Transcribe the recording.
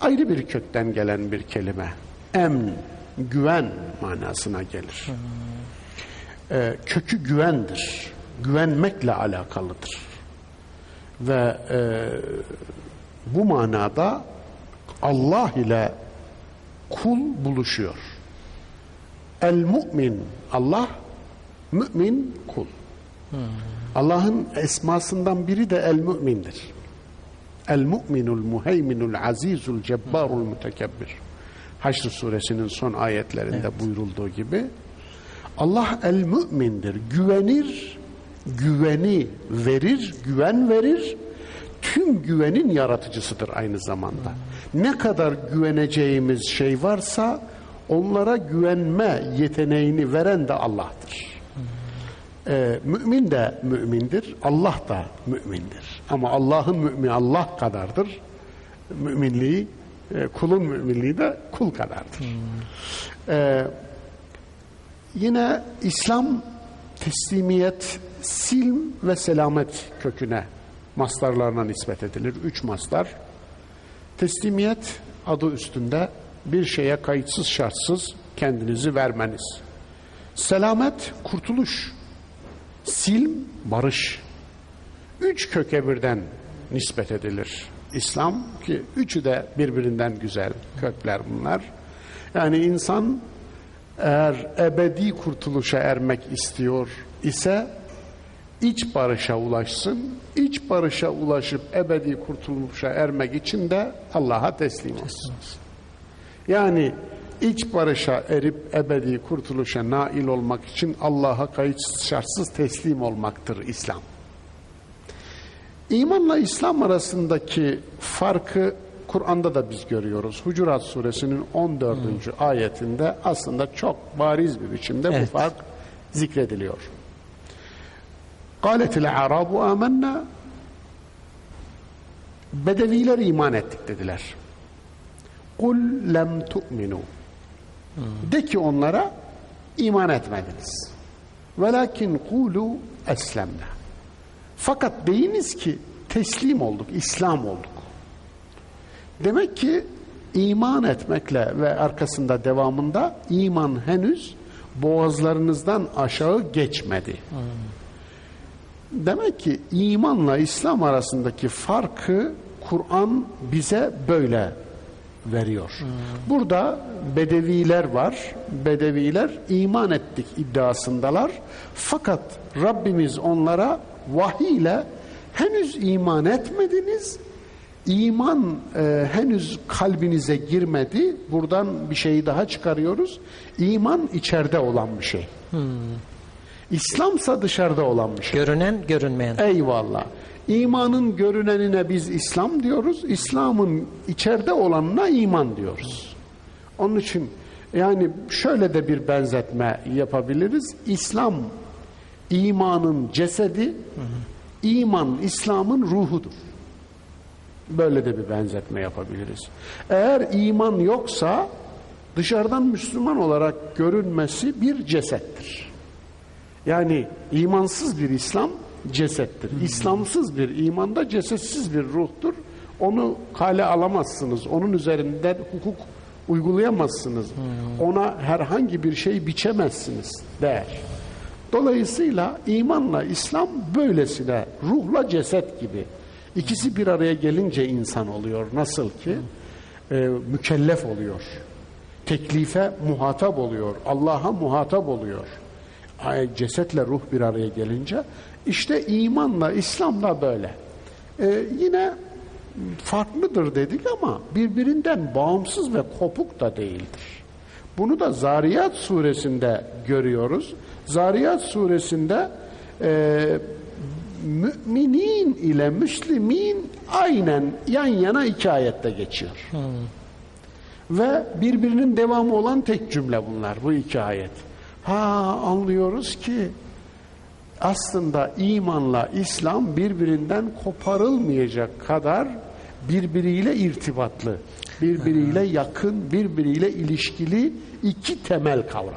ayrı bir kökten gelen bir kelime. Emn, güven manasına gelir. Ee, kökü güvendir. Güvenmekle alakalıdır. Ve e, bu manada Allah ile kul buluşuyor. El mümin Allah, mümin kul. Allah'ın esmasından biri de el mümindir. El mu'minul muheyminul azizul cebbarul mütekebbir. Haşr suresinin son ayetlerinde buyurulduğu gibi Allah el mümindir. Güvenir, güveni verir, güven verir. Tüm güvenin yaratıcısıdır aynı zamanda. Ne kadar güveneceğimiz şey varsa onlara güvenme yeteneğini veren de Allah'tır. Ee, mümin de mümindir, Allah da mümindir. Ama Allah'ın mümin Allah kadardır. Müminliği, e, kulun müminliği de kul kadardır. Ee, yine İslam teslimiyet, silm ve selamet köküne mastarlarına nispet edilir. Üç mastar. Teslimiyet adı üstünde bir şeye kayıtsız şartsız kendinizi vermeniz. Selamet, kurtuluş. Silm, barış. Üç köke birden nispet edilir. İslam ki üçü de birbirinden güzel kökler bunlar. Yani insan eğer ebedi kurtuluşa ermek istiyor ise iç barışa ulaşsın. İç barışa ulaşıp ebedi kurtuluşa ermek için de Allah'a teslim olsun. Yani iç barışa erip ebedi kurtuluşa nail olmak için Allah'a kayıtsız şartsız teslim olmaktır İslam. İmanla İslam arasındaki farkı Kur'an'da da biz görüyoruz. Hucurat suresinin 14. ayetinde aslında çok bariz bir biçimde Evet. bu fark zikrediliyor. Kâletil arabu amennâ Bedeviler iman ettik dediler. Kul lem tu'minu De ki onlara iman etmediniz. Velakin kulu eslemna. Fakat deyiniz ki teslim olduk, İslam olduk. Demek ki iman etmekle ve arkasında devamında iman henüz boğazlarınızdan aşağı geçmedi. Demek ki imanla İslam arasındaki farkı Kur'an bize böyle veriyor. Burada bedeviler var. Bedeviler iman ettik iddiasındalar. Fakat Rabbimiz onlara vahiy ile henüz iman etmediniz. İman e, henüz kalbinize girmedi. Buradan bir şeyi daha çıkarıyoruz. İman içeride olan bir şey. İslamsa dışarıda olan bir şey. Görünen, görünmeyen. Eyvallah. İmanın görünenine biz İslam diyoruz. İslam'ın içeride olanına iman diyoruz. Onun için yani şöyle de bir benzetme yapabiliriz. İslam imanın cesedi, iman İslam'ın ruhudur. Böyle de bir benzetme yapabiliriz. Eğer iman yoksa dışarıdan Müslüman olarak görünmesi bir cesettir. Yani imansız bir İslam cesettir. İslamsız bir imanda cesetsiz bir ruhtur. Onu kale alamazsınız. Onun üzerinden hukuk uygulayamazsınız. Ona herhangi bir şey biçemezsiniz der. Dolayısıyla imanla İslam böylesine ruhla ceset gibi. İkisi bir araya gelince insan oluyor. Nasıl ki e, mükellef oluyor. Teklife muhatap oluyor. Allah'a muhatap oluyor. Cesetle ruh bir araya gelince işte imanla İslam'la böyle. Ee, yine farklıdır dedik ama birbirinden bağımsız ve kopuk da değildir. Bunu da Zariyat suresinde görüyoruz. Zariyat suresinde e, müminin ile müslimin aynen yan yana iki ayette geçiyor. Ve birbirinin devamı olan tek cümle bunlar bu iki ayet. Ha anlıyoruz ki aslında imanla İslam birbirinden koparılmayacak kadar birbiriyle irtibatlı, birbiriyle yakın, birbiriyle ilişkili iki temel kavram.